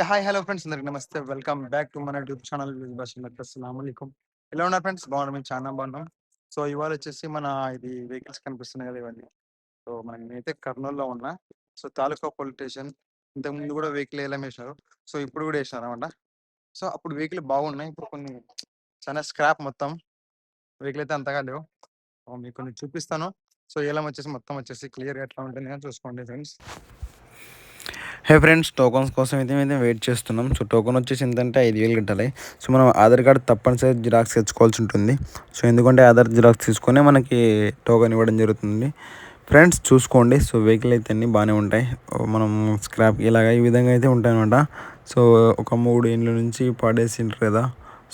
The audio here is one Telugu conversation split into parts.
ఏ హాయ్ హలో ఫ్రెండ్స్. అందరికి నమస్తే. వెల్కమ్ బ్యాక్ టు మన యూట్యూబ్ ఛానల్ అస్సలం ఎలా ఉన్నారు ఫ్రెండ్స్? బాగున్నారు? మేము చాలా బాగున్నాం. సో ఇవాళ వచ్చేసి మన ఇది వెహికల్స్ కనిపిస్తున్నాయి కదా ఇవన్నీ. సో మనకి నేనైతే కర్నూలులో ఉన్నా. So taluka police station. ఇంతకు ముందు కూడా వెహికల్ ఎలా వేసినారు. సో ఇప్పుడు కూడా వేసినారు అనమాట సో అప్పుడు వెహికల్ బాగున్నాయి. ఇప్పుడు కొన్ని చాలా స్క్రాప్ మొత్తం. వెహికల్ అయితే అంతగా లేవు. మీకు కొన్ని చూపిస్తాను. సో ఎలా వచ్చేసి మొత్తం వచ్చేసి క్లియర్గా ఎట్లా ఉంటుంది అని చూసుకోండి ఫ్రెండ్స్. హే ఫ్రెండ్స్ టోకన్స్ కోసం అయితే మేము వెయిట్ చేస్తున్నాం. సో టోకన్ వచ్చేసి ఎంతంటే ఐదు వేలు కట్టాలి. సో మనం ఆధార్ కార్డ్ తప్పనిసరి జిరాక్స్ తెచ్చుకోవాల్సి ఉంటుంది. సో ఎందుకంటే ఆధార్ జిరాక్స్ తీసుకొని మనకి టోకన్ ఇవ్వడం జరుగుతుంది. ఫ్రెండ్స్ చూసుకోండి. సో వెహికల్ అయితే అన్నీ బాగానే ఉంటాయి. మనం స్క్రాప్ ఇలాగ ఈ విధంగా అయితే ఉంటాయి అనమాట సో ఒక మూడు ఇండ్ల నుంచి పడేసిండ్రు కదా.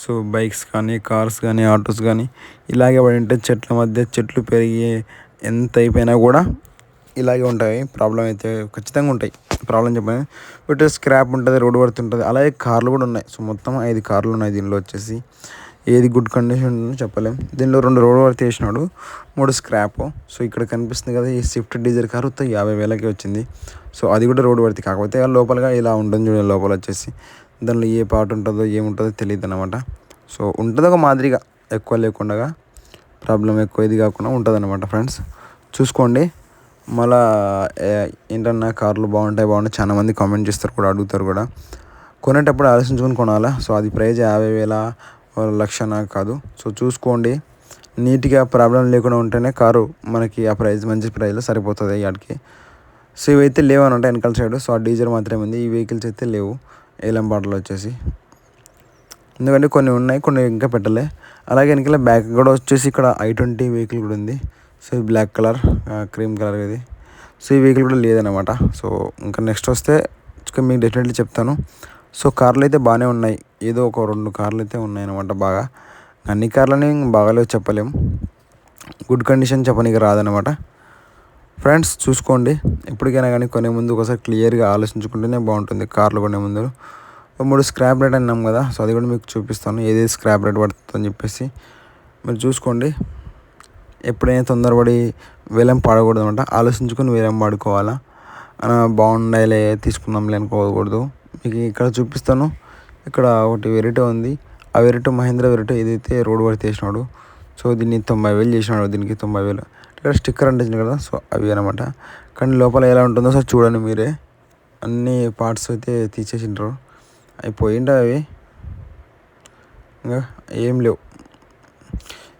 సో బైక్స్ కానీ కార్స్ కానీ ఆటోస్ కానీ ఇలాగే పడి ఉంటే చెట్ల మధ్య చెట్లు పెరిగి ఎంత అయిపోయినా కూడా ఇలాగే ఉంటాయి. ప్రాబ్లం అయితే ఖచ్చితంగా ఉంటాయి. ప్రాబ్లం చెప్పాను. బట్ స్క్రాప్ ఉంటుంది రోడ్ వర్త్ ఉంటుంది. అలాగే కార్లు కూడా ఉన్నాయి. సో మొత్తం ఐదు కార్లు ఉన్నాయి దీనిలో వచ్చేసి. ఏది గుడ్ కండిషన్ ఉందో చెప్పలేం. దీనిలో రెండు రోడ్ వర్త్ వేసినాడు మూడు స్క్రాప్. సో ఇక్కడ కనిపిస్తుంది కదా ఈ స్విఫ్ట్ డీజర్ కార్ యాభై వేలకి వచ్చింది. సో అది కూడా రోడ్ వర్తి కాకపోతే లోపలగా ఇలా ఉంటుంది చూడండి లోపల వచ్చేసి. దానిలో ఏ పార్ట్ ఉంటుందో ఏముంటుందో తెలియదు అనమాట సో ఉంటుంది ఒక మాదిరిగా. ఎక్కువ లేకుండా ప్రాబ్లం ఎక్కువ ఇది కాకుండా ఉంటుంది అనమాట ఫ్రెండ్స్. చూసుకోండి. మళ్ళా ఏంటన్నా కార్లు బాగుంటాయి బాగుంటాయి చాలా మంది కామెంట్ చేస్తారు కూడా అడుగుతారు కూడా. కొనేటప్పుడు ఆలోచించుకొని కొనాలా? సో అది ప్రైజ్ యాభై వేల లక్షన కాదు. సో చూసుకోండి. నీట్గా ప్రాబ్లం లేకుండా ఉంటేనే కారు మనకి ఆ ప్రైజ్ మంచి ప్రైజ్లో సరిపోతుంది వాటికి సో ఇవైతే లేవు అని అంటే వెనకాల సైడ్ సో ఆ డీజర్ మాత్రమే ఉంది. ఈ వెహికల్స్ అయితే లేవు. ఏలంపాటలు వచ్చేసి. ఎందుకంటే కొన్ని ఉన్నాయి కొన్ని ఇంకా పెట్టలే. అలాగే వెనకాల బ్యాక్ కూడా వచ్చేసి ఇక్కడ ఐ ట్వంటీ వెహికల్ కూడా ఉంది. సో ఇది బ్లాక్ కలర్ క్రీమ్ కలర్ ఇది. సో ఈ వెహికల్ కూడా లేదనమాట సో ఇంకా నెక్స్ట్ వస్తే మీకు డెఫినెట్లీ చెప్తాను. సో కార్లు అయితే బాగానే ఉన్నాయి. ఏదో ఒక రెండు కార్లు అయితే ఉన్నాయి అనమాట బాగా అన్ని కార్లని బాగాలేవు చెప్పలేము గుడ్ కండిషన్ చెప్పనీకి రాదనమాట ఫ్రెండ్స్ చూసుకోండి. ఎప్పటికైనా కానీ కొనే ముందు ఒకసారి క్లియర్గా ఆలోచించుకుంటేనే బాగుంటుంది కార్లు కొనే ముందు. మూడు స్క్రాప్ రేట్ అన్నాం కదా సో అది కూడా మీకు చూపిస్తాను. ఏది స్క్రాప్ రేట్ పడుతుందని చెప్పేసి. మీరు చూసుకోండి. ఎప్పుడైనా తొందరపడి వేలం పాడకూడదు అనమాట ఆలోచించుకొని వేలం పాడుకోవాలా. బాగుండాలే తీసుకుందాంలే అనుకోకూడదు మీకు ఇక్కడ చూపిస్తాను. ఇక్కడ ఒకటి వెరైటీ ఉంది. ఆ వెరైటీ మహేంద్ర వెరైటీ ఏదైతే రోడ్ వర్క్ చేసినాడు సో దీన్ని తొంభై వేలు చేసినాడు. దీనికి తొంభై వేలు ఇక్కడ స్టిక్కర్ అంటే కదా సో అవి అనమాట కానీ లోపల ఎలా ఉంటుందో సార్ చూడండి మీరే. అన్ని పార్ట్స్ అయితే తీసేసింటారు అవి అవి? ఇంకా ఏం లేవు.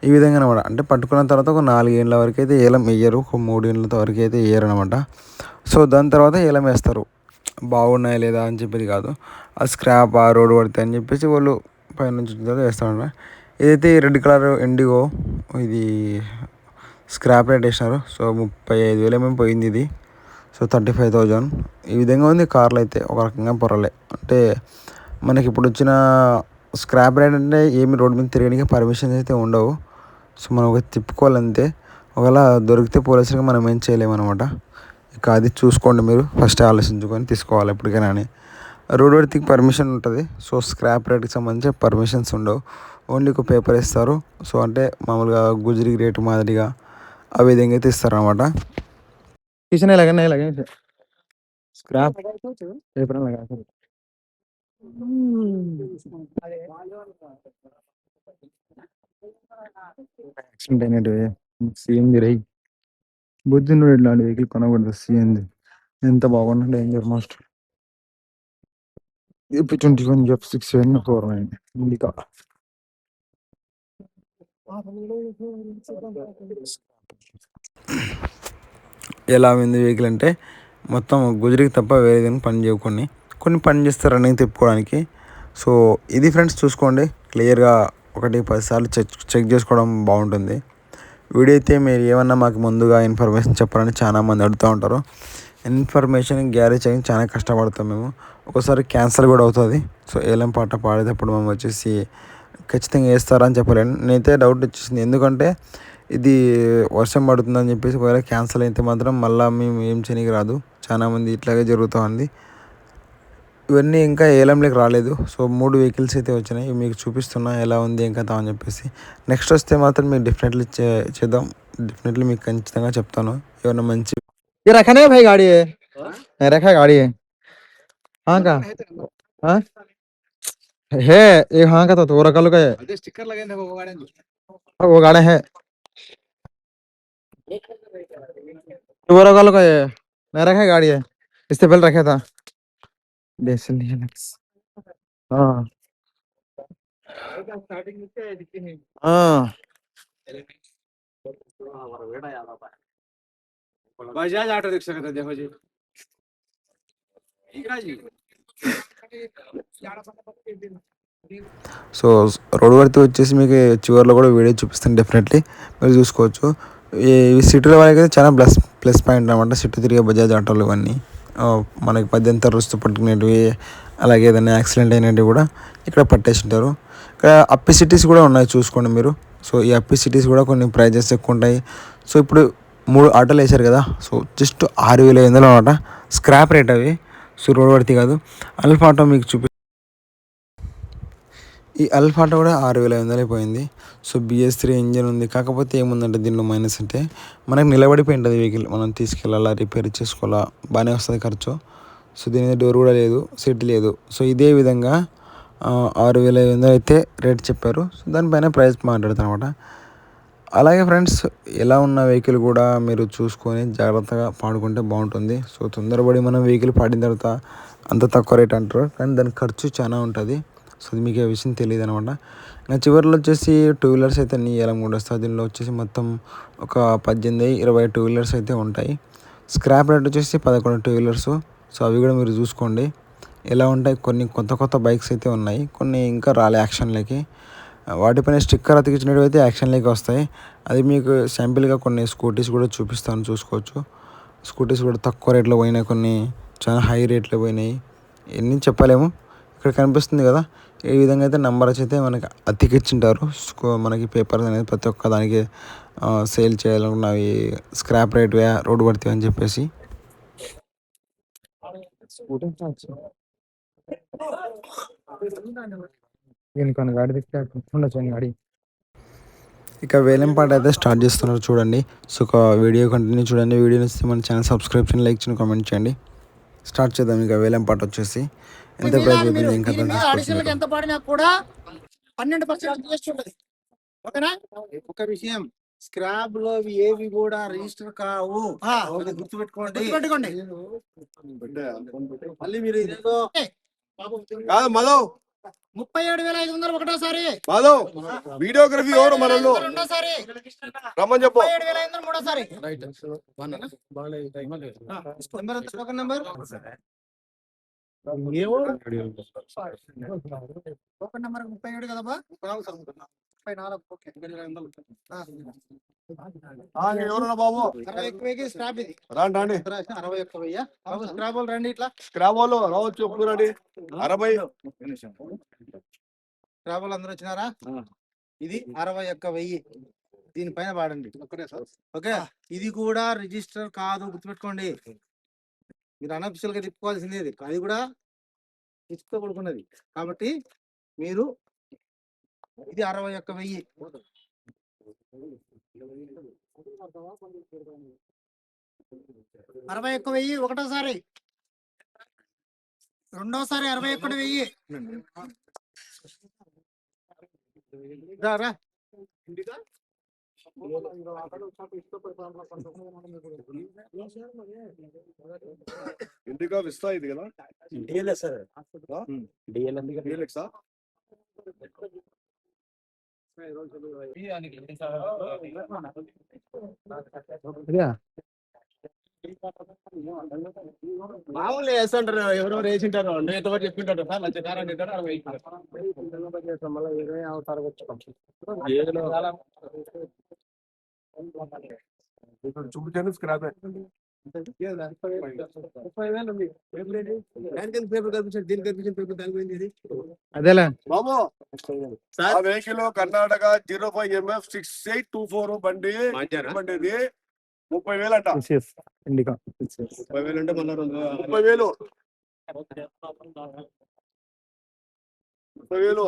ఈ విధంగా అనమాట అంటే పట్టుకున్న తర్వాత ఒక నాలుగేళ్ళ వరకు అయితే ఏలం వేయరు ఒక మూడేళ్ళ వరకు అయితే వేయరు అనమాట సో దాని తర్వాత ఏలం వేస్తారు. బాగున్నాయా లేదా అని చెప్పేది కాదు. ఆ స్క్రాప్ ఆ రోడ్ పడితే అని చెప్పేసి వాళ్ళు పైన నుంచి వేస్తారన్నమాట. ఇదైతే రెడ్ కలర్ ఎండిగో ఇది స్క్రాప్ రేట్ వేసినారు సో ముప్పై ఐదు వేలు ఏమేమి పోయింది ఇది. So thirty five thousand. ఈ విధంగా ఉంది కార్లు అయితే ఒక రకంగా పొరలే. అంటే మనకి ఇప్పుడు వచ్చిన స్క్రాప్ రేట్ అంటే ఏమి రోడ్ మీద తిరగడానికి పర్మిషన్స్ అయితే ఉండవు. సో మనం ఒక తిప్పుకోవాలంతే ఒకవేళ దొరికితే పోలీసులకి మనం ఏం చేయలేమన్నమాట. ఇక అది చూసుకోండి మీరు. ఫస్ట్ ఆలోచించుకొని తీసుకోవాలి ఎప్పటికైనా అని. రోడ్ వర్తికి పర్మిషన్ ఉంటుంది. సో స్క్రాప్ రేట్కి సంబంధించి పర్మిషన్స్ ఉండవు. ఓన్లీ ఒక పేపర్ ఇస్తారు సో అంటే మామూలుగా గుజరీ రేటు మాదిరిగా ఆ విధంగా అయితే ఇస్తారు అనమాట కిచెన్ ఇలాగే స్క్రాప్ పేపర్ యాక్సిడెంట్ అయినట్టు సీఎంది రై బుద్ధిని ఇట్లాంటి వెహికల్ కొనకూడదు సీఎంది ఎంత బాగున్నా danger most AP twenty one F six seven four nine Indica ఎలా ఉంది వెహికల్ అంటే మొత్తం గుజరికి తప్ప వేరే పని చేయకుండా కొన్ని. పని చేస్తారు రన్నింగ్ తిప్పుకోవడానికి. సో ఇది ఫ్రెండ్స్ చూసుకోండి. క్లియర్గా ఒకటి పదిసార్లు చెక్ చెక్ చేసుకోవడం బాగుంటుంది. వీడైతే మీరు ఏమన్నా మాకు ముందుగా ఇన్ఫర్మేషన్ చెప్పాలని చాలామంది అడుగుతూ ఉంటారు. ఇన్ఫర్మేషన్ గ్యారేజ్ చేయడం చాలా కష్టపడతాం మేము. ఒకసారి క్యాన్సల్ కూడా అవుతుంది. సో ఏలం పాట పాడేటప్పుడు మేము వచ్చేసి ఖచ్చితంగా వేస్తారని చెప్పలేను. నేనైతే డౌట్ వచ్చేసింది. ఎందుకంటే ఇది వర్షం పడుతుందని చెప్పేసి ఒకవేళ క్యాన్సల్ అయితే మాత్రం మళ్ళీ మేము ఏం చేయడానికి రాదు. చాలామంది ఇట్లాగే జరుగుతూ ఉంది. ఇవన్నీ ఇంకా ఏలంలోకి రాలేదు సో మూడు వెహికల్స్ అయితే వచ్చినాయి మీకు చూపిస్తున్నా ఎలా ఉంది ఇంకా అని చెప్పేసి నెక్స్ట్ వస్తే మాత్రం మీకు డెఫినెట్లీ చేద్దాం డెఫినెట్లీ మీకు ఖచ్చితంగా చెప్తాను ఏమన్నా మంచి ये रखा नहीं भाई गाड़ी है रखा गाड़ी है हाँ का हाँ? है एक हाँ का था तो वो रखा का है అదే స్టిక్కర్ లగైంది ఒక గాడి हाँ, वो गाड़ा है वो रखा का है मैं रखा है गाड़ी है इससे पहले रखा था डेसल हाँ हाँ बजाज ऑटो रिक्शा का था देखो जी సో రోడ్ వర్తి వచ్చేసి మీకు చివరిలో కూడా వీడియో చూపిస్తాను డెఫినెట్లీ మీరు చూసుకోవచ్చు ఈ ఈ సిటీలో వాళ్ళకి అయితే చాలా ప్లస్ ప్లస్ పాయింట్ అనమాట సిటీ తిరిగే బజాజ్ ఆటోలు ఇవన్నీ ఆ, మనకి పద్దెనిమిది తరగతి పట్టుకునేటివి అలాగే ఏదైనా యాక్సిడెంట్ అయినవి కూడా ఇక్కడ పట్టేసి ఉంటారు ఇక్కడ అప్పి సిటీస్ కూడా ఉన్నాయి చూసుకోండి మీరు. సో ఈ అప్పి సిటీస్ కూడా కొన్ని ప్రైజెస్ ఎక్కువ ఉంటాయి సో ఇప్పుడు మూడు ఆటోలు వేశారు కదా సో జస్ట్ ఆరు వేల ఐదు వందలు అనమాట. స్క్రాప్ రేట్ అవి. సో రోడ్ కాదు. అల్ఫా ఆటో మీకు చూపి ఈ అల్ఫా కూడా ఆరు వేల ఐదు వందలు అయిపోయింది సో బిఎస్ త్రీ ఇంజన్ ఉంది. కాకపోతే ఏముందంటే దీనిలో మైనస్ అంటే మనకు నిలబడిపోయి ఉంటుంది వెహికల్. మనం తీసుకెళ్ళాలా రిపేర్ చేసుకోవాలా బాగానే వస్తుంది ఖర్చు. సో దీని డోర్ కూడా లేదు సీట్ లేదు. సో ఇదే విధంగా ఆరు వేల ఐదు వందలు అయితే రేట్ చెప్పారు. సో దానిపైన ప్రైస్ మాట్లాడతారు అనమాట అలాగే ఫ్రెండ్స్ ఎలా ఉన్న వెహికల్ కూడా మీరు చూసుకొని జాగ్రత్తగా పాడుకుంటే బాగుంటుంది. సో తొందరపడి మనం వెహికల్ పాడిన తర్వాత అంత తక్కువ రేట్ అంటారు. కానీ దాని ఖర్చు చాలా ఉంటుంది. సో అది మీకు ఏ విషయం తెలియదు అనమాట. ఇంకా చివరిలో వచ్చేసి టూ వీలర్స్ అయితే అన్ని ఏలం కూడా వస్తాయి దీనిలో వచ్చేసి మొత్తం ఒక పద్దెనిమిది ఇరవై టూ వీలర్స్ అయితే ఉంటాయి. స్క్రాప్ రేట్ వచ్చేసి పదకొండు టూ వీలర్స్ సో అవి కూడా మీరు చూసుకోండి. ఎలా ఉంటాయి? కొన్ని కొత్త కొత్త బైక్స్ అయితే ఉన్నాయి. కొన్ని ఇంకా రాలే యాక్షన్లకి వాటిపైన స్టిక్కర్ అతికించినవి అయితే యాక్షన్లోకి వస్తాయి. అది మీకు శాంపిల్గా కొన్ని స్కూటీస్ కూడా చూపిస్తాను చూసుకోవచ్చు. స్కూటీస్ కూడా తక్కువ రేట్లో పోయినాయి కొన్ని. చాలా హై రేట్లో పోయినాయి. ఎన్ని చెప్పలేము. ఇక్కడ కనిపిస్తుంది కదా. ఏ విధంగా అయితే నంబర్స్ అయితే మనకి అతికిచ్చింటారు. మనకి పేపర్స్ అనేది ప్రతి ఒక్క దానికి సేల్ చేయాలనుకున్నవి స్క్రాప్ రేట్ వే రోడ్ పడితే అని చెప్పేసి. ఇక వేలంపాట అయితే స్టార్ట్ చేస్తున్నారు చూడండి. సో ఒక వీడియో కంటిన్యూ చూడండి. వీడియో నచ్చితే మన ఛానల్ సబ్స్క్రిప్షన్ లైక్ చేయండి కామెంట్ చేయండి. స్టార్ట్ చేద్దాం ఇక వేలంపాట వచ్చేసి. ఎంత దీని మీద మీరు. ఎంత పడినా కూడా పన్నెండు పర్సెంట్ జిఎస్టీ ఉంటుంది. ఓకేనా? ఒక విషయం స్క్రాప్లో ఏవి కూడా రిజిస్టర్ కావు. గుర్తుపెట్టుకోండి. గుర్తుపెట్టుకోండి. మళ్ళీ మీరు ఇదేదో కాదు మధవ్ ముప్పై ఏడు వేల ఐదు వందలు ఒకటోసారి. మధవ్ వీడియోగ్రఫీ ఎవరు మనల్ని? రెండోసారి. రమ్మని చెప్పు. ఏడు వేల ఐదు వందలు మూడోసారి. నెంబర్ నెంబర్ ముప్పై ఏడు ముప్పై నాలుగు. ఓకే. బాబు? అరవై ఒక్క వెయ్యి? వాళ్ళు రండి ఇట్లా. రావచ్చు ఎప్పుడు రండి? అరవై అందరూ వచ్చినారా? ఇది అరవై ఒక్క వెయ్యి. దీనిపైన వాడండి ఓకే? ఇది కూడా రిజిస్టర్ కాదు గుర్తుపెట్టుకోండి. మీరు అనఫిషియల్గా తిప్పుకోవాల్సింది అది కూడా ఇసుక కొడుకున్నది కాబట్టి మీరు ఇది అరవై ఒక్క వెయ్యి. అరవై ఒక్క వెయ్యి ఒకటోసారి. రెండోసారి అరవై ఒక్కటి వెయ్యి. రా. ఇండికా విస్తా ఇది కదా? డిఎల్ఎక్సా? మామూలు వేస్తుంటారు ఎవరెవరు వేసింటారు నేను ఎవరు చెప్పింటారు సార్ లక్ష కారం తింటారు అరవై చూపించాను స్క్రాప్ దానికి అదేలే. బాబు ఆ vehicle Karnataka zero five MF six eight two four బండి. బండి ఇది. ముప్పై వేలు అంట. ముప్పై వేలు అంటే ముప్పై వేలు. ముప్పై వేలు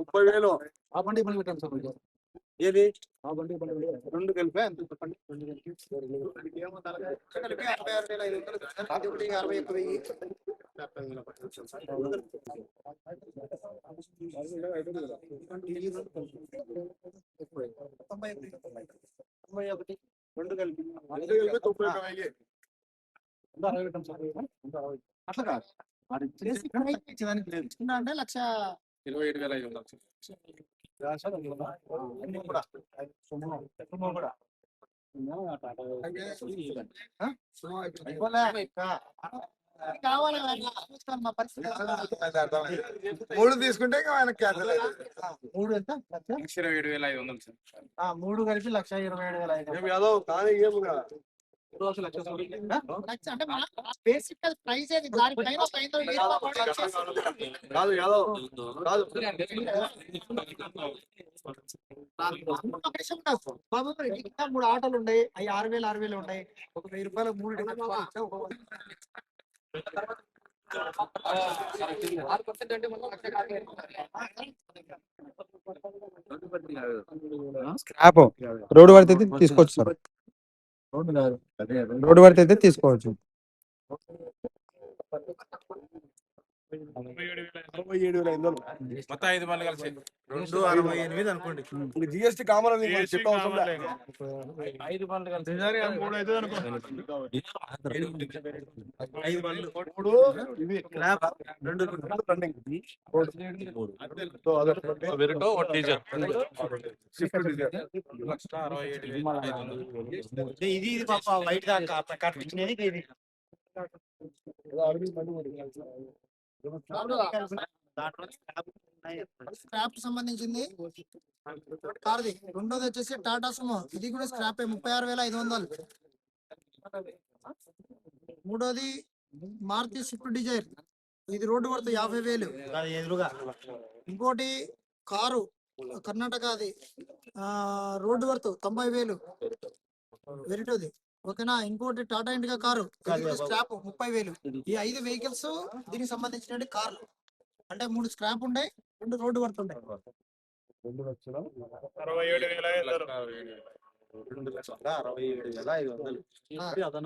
ముప్పై వేలు ఆ బండి పెట్టండి సార్ ఏది? రెండు కలిపి ఎంత చెప్పండి కలిపి అరవై ఆరు వేల ఐదు వందలు అది ఒకటి అరవై ఒక్క వెయ్యి తొంభై ఒకటి. తొంభై ఒకటి రెండు కలిపి. రెండు కలిపి తొంభై ఒక వెయ్యి. అట్లా కాదు వాడు ఇచ్చేదానికి లేదు అంటే లక్ష ఇరవై ఏడు వేల ఐదు వందలు మూడు తీసుకుంటే మూడు ఎంత లక్ష? ఇరవై ఏడు వేల ఐదు వందలు సార్ ఆ, మూడు కలిపి లక్ష ఇరవై ఏడు వేల ఐదు. యాదవ్ కానీ ఏముగా ఆ? కాదు? యాదవ్ కాదు. బాబు మూడు ఆటోలు ఉన్నాయి అవి ఆరు వేలు ఆరు వేలు ఉన్నాయి ఒక వెయ్యి రూపాయలు మూడు స్క్రాప్ రోడ్డు పడితే సార్ రోడ్డు కాదు. రోడ్డు పడితే అయితే తీసుకోవచ్చు. అరవై ఏడు వేల ఐదు వందలు మొత్తం ఐదు మంది కలిసి రెండు అరవై ఎనిమిది అనుకోండి ఇప్పుడు జిఎస్టీ కామన్. ఐదు బండ్లు కలిసి మూడు అవుతుంది అనుకో. ఐదు బండ్లు మూడు ఇది స్లాబ్ రెండు రన్నింగ్ సో అదొకటి. Verito diesel Swift Dzire. Lakh అరవై ఏడు వేల ఐదు వందలు ఇది ఇది పాప వైట్ దాకా కట్టించినది ఇది దాంట్లో స్లాబ్ ఉన్నాయి. స్క్రాప్ సంబంధించింది. కార్ది. రెండోది వచ్చేసి టాటా సుమో. ఇది కూడా స్క్రాప్ ముప్పై ఆరు వేల ఐదు వందలు. మూడోది మారుతి స్విఫ్ట్ డిజైర్. ఇది రోడ్డు పడుతుంది యాభై వేలు. ఇంకోటి కారు కర్ణాటక అది రోడ్డు వర్త్ తొంభై వేలు. వెరిటోది. ఓకేనా? ఇంకోటి టాటా ఇండికా కారు. స్క్రాప్ ముప్పై వేలు ఈ ఐదు వెహికల్స్ దీనికి సంబంధించిన కార్లు. అంటే మూడు స్క్రాప్ ఉండే రెండు రోడ్డు వర్త్ రెండు లక్షల అరవై ఏడు వేల ఐదు వందలు. ఆ.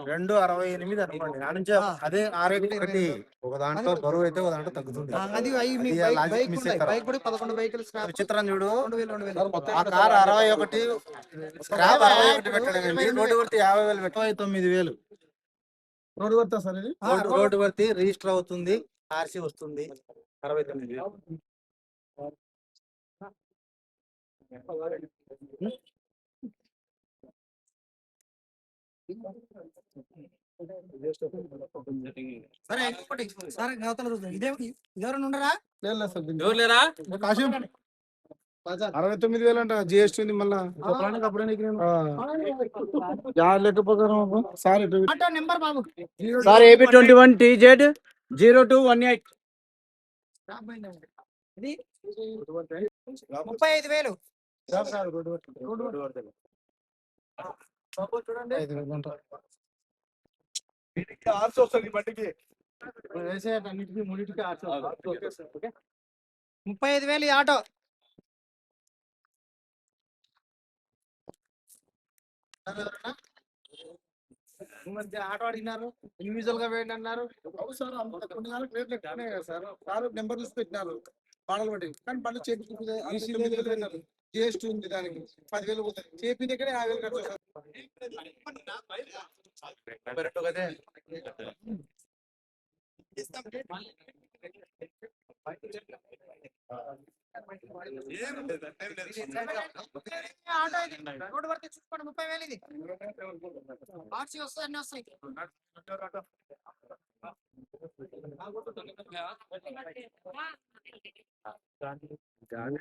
రెండు అరవై ఎనిమిది అనుకోండి. ఆ నుంచి ఆ. అదే ఒకటి ఒక దాంట్లో బరువు అయితే ఒక దాంట్లో తగ్గుతుంది. ఆ, విచిత్రం చూడు. ఆ కార్ అరవై ఒకటి స్క్రాప్ అరవై ఒకటి పెట్టడం? రోడ్డు వర్తి యాభై వేలు పెట్ట తొమ్మిది వేలు. రోడ్డు కొడతా సార్ ఇది? ఆ, రోడ్డు వర్తి రిజిస్టర్ అవుతుంది. ఆర్సీ వస్తుంది. అరవై తొమ్మిది వేలు. సరే ఇంకొకటి. సరే గౌతల రోజు ఇదే ఎవరైనా ఉండరా? లేదు లేదు సార్ దీనికి. ఎవరు లేరా? కాశీం. అరవై తొమ్మిది వేలు అంట జిఎస్టీ ఉంది మళ్ళా. లెక్క ప్రకారం అబ్బా. సార్ ఇటు ఆటో నెంబర్ బాబు. Sir AP twenty one T Z zero two one eight. ముప్పై ఐదు వేలు. ఐదు వేలు. దీనికి ఆర్సీ వస్తుంది ఈ బండికి. వేసేట అన్నిటికీ మూడింటికి ఆర్సీ వస్తుంది. ముప్పై ఐదు వేలు ఈ ఆటో. ఈ మధ్య ఆటో అడిగినారు ఇండివిజువల్గా వేయండి అన్నారు. సార్ పెట్టినారు పాడలు పట్టి. కానీ బండి చేపించుకుంటే జిఎస్టీ ఉంది దానికి. పదివేలు పోతాయి చేపి దగ్గర యాభై వేలు కట్టాలి రోడ్డు వరకు చూసుకోండి ముప్పై వేలు ఇది ఆర్సీ వస్తాయి అన్ని వస్తాయి గాంధీ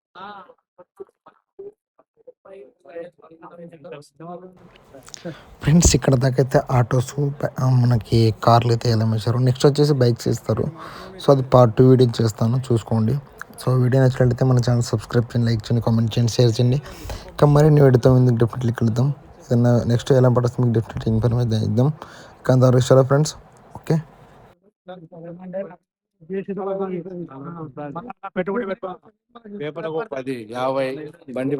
ఫ్రెండ్స్ ఇక్కడ దాకైతే అయితే ఆటోస్ మనకి కార్లు అయితే ఎలా వేశారు నెక్స్ట్ వచ్చేసి బైక్స్ ఇస్తారు సో అది పార్ట్ టూ వీడియో చేస్తాను చూసుకోండి. సో వీడియో నచ్చినట్లయితే మన ఛానల్ సబ్స్క్రైబ్ చేయండి లైక్ చేయండి కామెంట్ చేయండి షేర్ చేయండి. ఇంకా మరిన్ని వీడియోతో ముందుకు డెఫినెట్లీ కలుద్దాం. ఏదైనా నెక్స్ట్ ఎలా పడుతుంది మీకు డెఫినెట్లీ ఇన్ఫర్మేషన్ ఇద్దాం. ఇంకా అంత ఫ్రెండ్స్ ఓకే పెట్టుబడి పది యాభై బండి